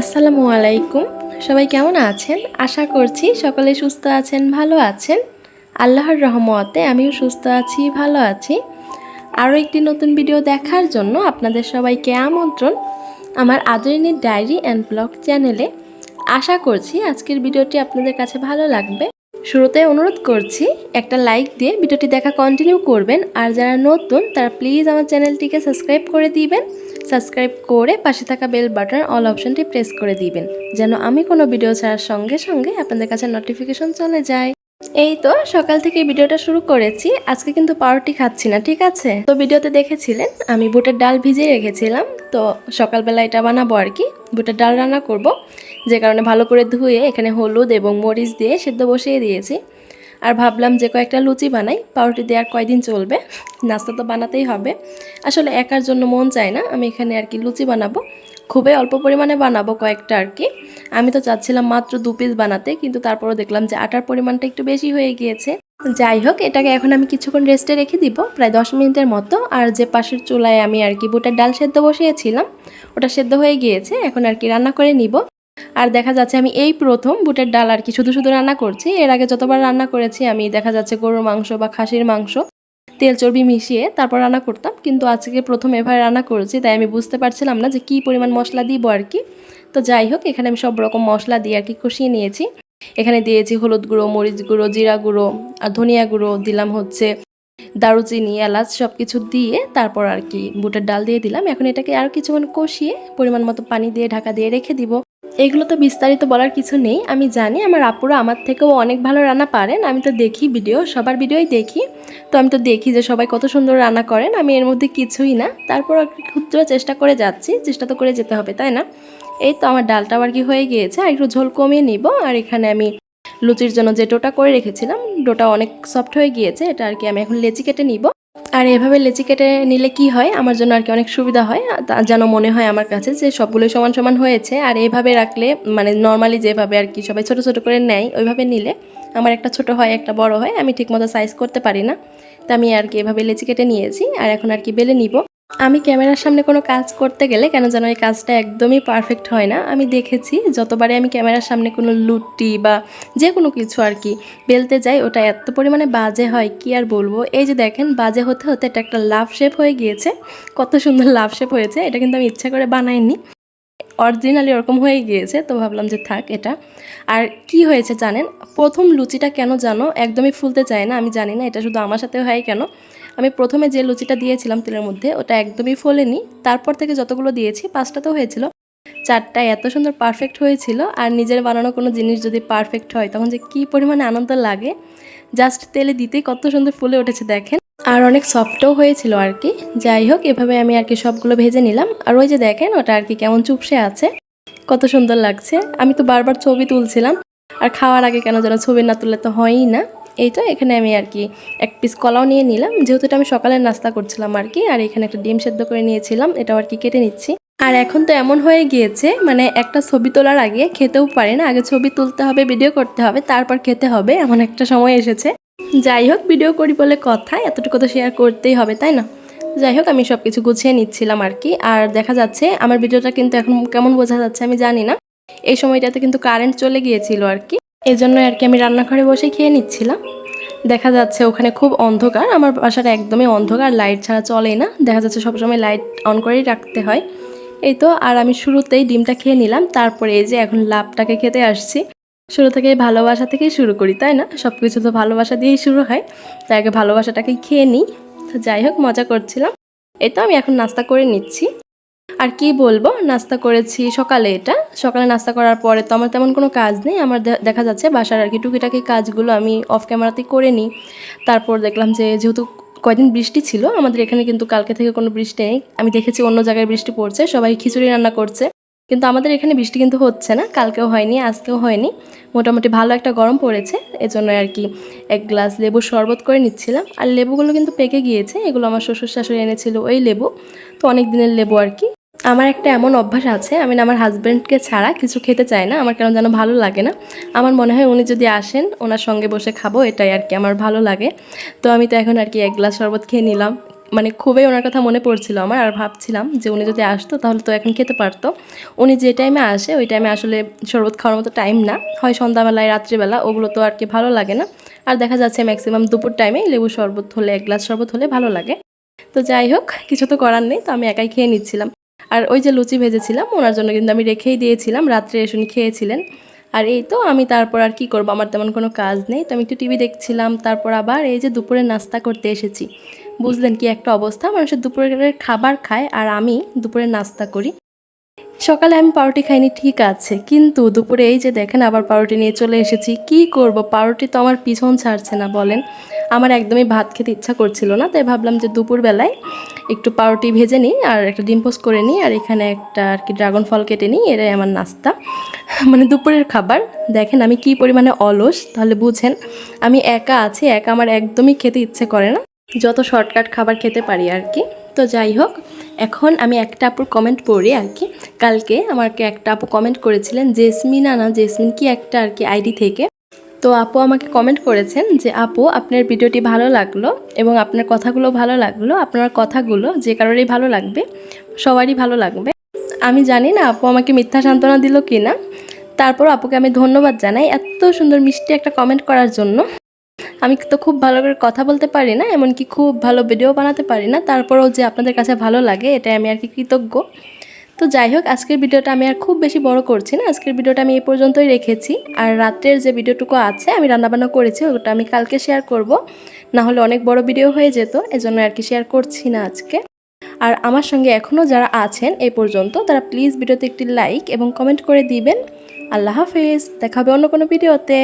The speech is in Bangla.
আসসালামু আলাইকুম। সবাই কেমন আছেন? আশা করছি সকলে সুস্থ আছেন, ভালো আছেন। আল্লাহর রহমতে আমিও সুস্থ আছি, ভালো আছি। আরও একটি নতুন ভিডিও দেখার জন্য আপনাদের সবাইকে আমন্ত্রণ। আমার আদরিনীর ডায়েরি অ্যান্ড ব্লগ চ্যানেলে আশা করছি আজকের ভিডিওটি আপনাদের কাছে ভালো লাগবে। শুরুতে অনুরোধ করছি, একটা লাইক দিয়ে ভিডিওটি দেখা কন্টিনিউ করবেন। আর যারা নতুন, তারা প্লিজ আমার চ্যানেলটিকে সাবস্ক্রাইব করে দিবেন। সাবস্ক্রাইব করে পাশে থাকা বেল বাটন অল অপশনটি প্রেস করে দিবেন। যেন আমি কোনো ভিডিও ছাড়ার সঙ্গে সঙ্গে আপনাদের কাছে নোটিফিকেশন চলে যায়। এই তো, সকাল থেকে ভিডিওটা শুরু করেছি। আজকে কিন্তু পাউরুটি খাচ্ছি না, ঠিক আছে? তো ভিডিওতে দেখেছিলেন, আমি বুটের ডাল ভিজিয়ে রেখেছিলাম। তো সকালবেলা এটা বানাবো আর কি, বুটের ডাল রান্না করব। যে কারণে ভালো করে ধুয়ে এখানে হলুদ এবং মরিচ দিয়ে সেদ্ধ বসিয়ে দিয়েছি। আর ভাবলাম যে কয়েকটা লুচি বানাই, পাউরুটি দেওয়ার কয়দিন চলবে? নাস্তা তো বানাতেই হবে। আসলে একার জন্য মন চায় না, আমি এখানে আর কি লুচি বানাবো। খুবই অল্প পরিমাণে বানাবো কয়েকটা আর কি। আমি তো চাচ্ছিলাম মাত্র দু পিস বানাতে, কিন্তু তারপরও দেখলাম যে আটার পরিমাণটা একটু বেশি হয়ে গিয়েছে। যাই হোক, এটাকে এখন আমি কিছুক্ষণ রেস্টে রেখে দিব, প্রায় দশ মিনিটের মতো। আর যে পাশের চুলায় আমি আর কি বুটের ডাল সেদ্ধ বসিয়েছিলাম, ওটা সেদ্ধ হয়ে গিয়েছে। এখন আর কি রান্না করে নিব। আর দেখা যাচ্ছে আমি এই প্রথম বুটের ডাল আর কি শুধু শুধু রান্না করছি। এর আগে যতবার রান্না করেছি, আমি দেখা যাচ্ছে গরুর মাংস বা খাসির মাংস তেল চর্বি মিশিয়ে তারপর রান্না করতাম। কিন্তু আজকে প্রথম এভাবে রান্না করেছি, তাই আমি বুঝতে পারছিলাম না যে কী পরিমাণ মশলা দিব আর কি। তো যাই হোক, এখানে আমি সব রকম মশলা দিয়ে আর কি কষিয়ে নিয়েছি। এখানে দিয়েছি হলুদ গুঁড়ো, মরিচ গুঁড়ো, জিরা গুঁড়ো, আর ধনিয়া গুঁড়ো, দিলাম হচ্ছে দারুচিনি, এলাচ সব কিছু দিয়ে তারপর আর কি বুটের ডাল দিয়ে দিলাম। এখন এটাকে আরও কিছুক্ষণ কষিয়ে পরিমাণ মতো পানি দিয়ে ঢাকা দিয়ে রেখে দিব। এগুলো তো বিস্তারিত বলার কিছু নেই। আমি জানি আমার আপুরা আমার থেকেও অনেক ভালো রান্না পারেন। আমি তো দেখি ভিডিও, সবার ভিডিওই দেখি। তো আমি তো দেখি যে সবাই কত সুন্দর রান্না করেন। আমি এর মধ্যে কিছুই না। তারপর ক্ষুদ্র চেষ্টা করে যাচ্ছি। চেষ্টা তো করে যেতে হবে, তাই না? এই তো আমার ডালটা আর কি হয়ে গিয়েছে? আর একটু ঝোল কমিয়ে নিব। আর এখানে আমি লুচির জন্য যে ডোটা করে রেখেছিলাম, ডোটা অনেক সফট হয়ে গিয়েছে। এটা আর কি আমি এখন লেচি কেটে নিব। আর এভাবে লেচি কেটে নিলে কি হয়? আমার জন্য আর কি অনেক সুবিধা হয়। যেন মনে হয় আমার কাছে যে সবগুলোই সমান সমান হয়েছে। আর এভাবে রাখলে মানে নর্মালি যেভাবে আর কি সবাই ছোট ছোট করে নেয়, ওইভাবে নিলে আমার একটা ছোট হয়, একটা বড় হয়, আমি ঠিকমতো সাইজ করতে পারি না। তা আমি আর কি এভাবে লেচি কেটে নিয়েছি। আর এখন আর কি বেলে নিব। আমি ক্যামেরার সামনে কোনো কাজ করতে গেলে কেন যেন এই কাজটা একদমই পারফেক্ট হয় না। আমি দেখেছি যতবারে আমি ক্যামেরার সামনে কোনো লুটি বা যে কোনো কিছু আর কি বেলতে যাই, ওটা এত পরিমাণে বাজে হয়, কি আর বলব? এই যে দেখেন, বাজে হতে হতে এটা একটা লাভ শেপ হয়ে গিয়েছে। কত সুন্দর লাভ শেপ হয়েছে, এটা কিন্তু আমি ইচ্ছা করে বানাইনি। অরিজিনালি ওরকম হয়ে গিয়েছে, তো ভাবলাম যে থাক এটা। আর কি হয়েছে জানেন? প্রথম লুচিটা কেন জানো? একদমই ফুলতে চায় না, আমি জানি না এটা শুধু আমার সাথে হয় কেন? আমি প্রথমে যে লুচিটা দিয়েছিলাম তেলের মধ্যে, ওটা একদমই ফোলেনি। তারপর থেকে যতগুলো দিয়েছি, পাঁচটা তো হয়েছিল। চারটা এত সুন্দর পারফেক্ট হয়েছিল, আর নিজের বানানো কোনো জিনিস যদি পারফেক্ট হয়, তখন যে কী পরিমাণে আনন্দ লাগে। জাস্ট তেলে দিতেই কত সুন্দর ফুলে উঠেছে, দেখেন। আর অনেক সফটও হয়েছিল আর কি। যাই হোক, এভাবে আমি আর কি সবগুলো ভেজে নিলাম। আর ওই যে দেখেন, ওটা আর কি কেমন চুপসে আছে। কত সুন্দর লাগছে। আমি তো বারবার ছবি তুলছিলাম। আর খাওয়ার আগে কেন যেন ছবি না তুললে তো হয়ই না। এই তো, এখানে আমি আর কি এক পিস কলাও নিয়ে নিলাম। যেহেতু এটা আমি সকালে নাস্তা করছিলাম আর কি, আর এখানে একটা ডিম সেদ্ধ করে নিয়েছিলাম, এটাও আর কি কেটে নিচ্ছি। আর এখন তো এমন হয়ে গিয়েছে মানে একটা ছবি তোলার আগে খেতেও পারে না, আগে ছবি তুলতে হবে ভিডিও করতে হবে, তারপর খেতে হবে, এমন একটা সময় এসেছে। যাই হোক ভিডিও করি বলে কথা, এতটুকু তো শেয়ার করতেই হবে, তাই না? যাই হোক, আমি সব কিছু গুছিয়ে নিচ্ছিলাম আর কি, আর দেখা যাচ্ছে আমার ভিডিওটা কিন্তু এখন কেমন বোঝা যাচ্ছে আমি জানি না। এই সময়টাতে কিন্তু কারেন্ট চলে গিয়েছিল আর কি। এই জন্য আর কি আমি রান্নাঘরে বসে খেয়ে নিচ্ছিলাম। দেখা যাচ্ছে ওখানে খুব অন্ধকার, আমার বাসাটা একদমই অন্ধকার লাইট ছাড়া চলে না। দেখা যাচ্ছে সবসময় লাইট অন করেই রাখতে হয়। এই তো, আর আমি শুরুতেই ডিমটা খেয়ে নিলাম, তারপরে এই যে এখন লাভটাকে খেতে আসছি। শুরু থেকে ভালোবাসা থেকেই শুরু করি, তাই না? সব কিছু তো ভালোবাসা দিয়েই শুরু হয়। তাই আগে ভালোবাসাটাকে খেয়ে নিই। তো যাই হোক, মজা করছিলাম। এই তো, আমি এখন নাস্তা করে নিচ্ছি। আর কি বলব? নাস্তা করেছি সকালে এটা। সকালে নাস্তা করার পরে তো আমার তেমন কোনো কাজ নেই। আমার দেখা যাচ্ছে বাসার আর কি টুকিটাকি কাজগুলো আমি অফ ক্যামেরাতেই করে নিই। তারপর দেখলাম যে যেহেতু কয়দিন বৃষ্টি ছিল, আমাদের এখানে কিন্তু কালকে থেকে কোনো বৃষ্টি নেই। আমি দেখেছি অন্য জায়গায় বৃষ্টি পড়ছে, সবাই খিচুড়ি রান্না করছে। কিন্তু আমাদের এখানে বৃষ্টি কিন্তু হচ্ছে না, কালকেও হয়নি, আজকেও হয়নি। মোটামুটি ভালো একটা গরম পড়েছে, এজন্য আর কি এক গ্লাস লেবুর শরবত করে নিচ্ছিলাম। আর লেবুগুলো কিন্তু পেকে গিয়েছে, এগুলো আমার শ্বশুর শাশুড়ি এনেছিল ওই লেবু। তো অনেক দিনের লেবু আর কি আমার একটা এমন অভ্যাস আছে আমি আমার হাজব্যান্ডকে ছাড়া কিছু খেতে চাই না, আমার কেন যেন ভালো লাগে না। আমার মনে হয় উনি যদি আসেন, ওনার সঙ্গে বসে খাব, এটাই আর কি আমার ভালো লাগে। তো আমি তো এখন আর কি এক গ্লাস শরবত খেয়ে নিলাম। মানে খুবই ওনার কথা মনে পড়ছিল আমার, আর ভাবছিলাম যে উনি যদি আসতো তাহলে তো এখন খেতে পারতো। উনি যে টাইমে আসে, ওই টাইমে আসলে শরবত খাওয়ার মতো টাইম না। হয় সন্ধ্যাবেলায়, রাত্রিবেলা, ওগুলো তো আর কি ভালো লাগে না। আর দেখা যাচ্ছে ম্যাক্সিমাম দুপুর টাইমে লেবু শরবত হলে, এক গ্লাস শরবত হলে ভালো লাগে। তো যাই হোক, কিছু তো করার নেই, তো আমি একাই খেয়ে নিচ্ছিলাম। আর ওই যে লুচি ভেজেছিলাম, ওনার জন্য কিন্তু আমি রেখেই দিয়েছিলাম, রাত্রে এসে উনি খেয়েছিলেন। আর এই তো আমি তারপর আর কি করব, আমার তেমন কোনো কাজ নেই। তো আমি একটু টিভি দেখছিলাম, তারপর আবার এই যে দুপুরে নাস্তা করতে এসেছি। বুঝলেন কি একটা অবস্থা মানুষের দুপুরের খাবার খায়, আর আমি দুপুরে নাস্তা করি। সকালে আমি পাউরুটি খাইনি, ঠিক আছে। কিন্তু দুপুরে এই যে দেখেন আবার পাউরুটি নিয়ে চলে এসেছি, কি করব? পাউরুটি তো আমার পিছন ছাড়ছে না, বলেন। আমার একদমই ভাত খেতে ইচ্ছা করছিল না, তাই ভাবলাম যে দুপুরবেলায় একটু পাউরুটি ভেজে নিই আর একটা ডিম পোস্ট করে নিই আর এখানে একটা আর কি ড্রাগন ফল কেটে নিই, এটাই আমার নাস্তা। মানে দুপুরের খাবার। দেখেন আমি কি পরিমাণে অলস, তাহলে বুঝেন, আমি একা আছি, একা আমার একদমই খেতে ইচ্ছে করে না, যত শর্টকাট খাবার খেতে পারি আর কি। তো যাই হোক, এখন আমি একটা আপুর কমেন্ট পড়ি আর কি। কালকে আমাকে একটা আপু কমেন্ট করেছিলেন, জেসমিনা না জেসমিন কি একটা আর কি আইডি থেকে। তো আপু আমাকে কমেন্ট করেছেন যে, আপু, আপনার ভিডিওটি ভালো লাগল এবং আপনার কথাগুলো ভালো লাগল, আপনার কথাগুলো যে কারোরই ভালো লাগবে, সবারই ভালো লাগবে। আমি জানি না আপু আমাকে মিথ্যা সান্ত্বনা দিল কি না তারপর আপুকে আমি ধন্যবাদ জানাই এত সুন্দর মিষ্টি একটা কমেন্ট করার জন্য। আমি তো খুব ভালো করে কথা বলতে পারি না, এমনকি খুব ভালো ভিডিও বানাতে পারি না। তারপরেও যে আপনাদের কাছে ভালো লাগে, এটাই আমি আর কি কৃতজ্ঞ। তো যাই হোক, আজকের ভিডিওটা আমি আর খুব বেশি বড় করছি না। আজকের ভিডিওটা আমি এই পর্যন্তই রেখেছি। আর রাত্রের যে ভিডিওটুকু আছে, আমি রান্নাবান্না করেছি, ওটা আমি কালকে শেয়ার করব। না হলে অনেক বড় ভিডিও হয়ে যেত, এজন্য আর কি শেয়ার করছি না আজকে। আর আমার সঙ্গে এখনও যারা আছেন এই পর্যন্ত, তারা প্লিজ ভিডিওতে একটি লাইক এবং কমেন্ট করে দিবেন। আল্লাহ হাফেজ, দেখা হবে অন্য কোনো ভিডিওতে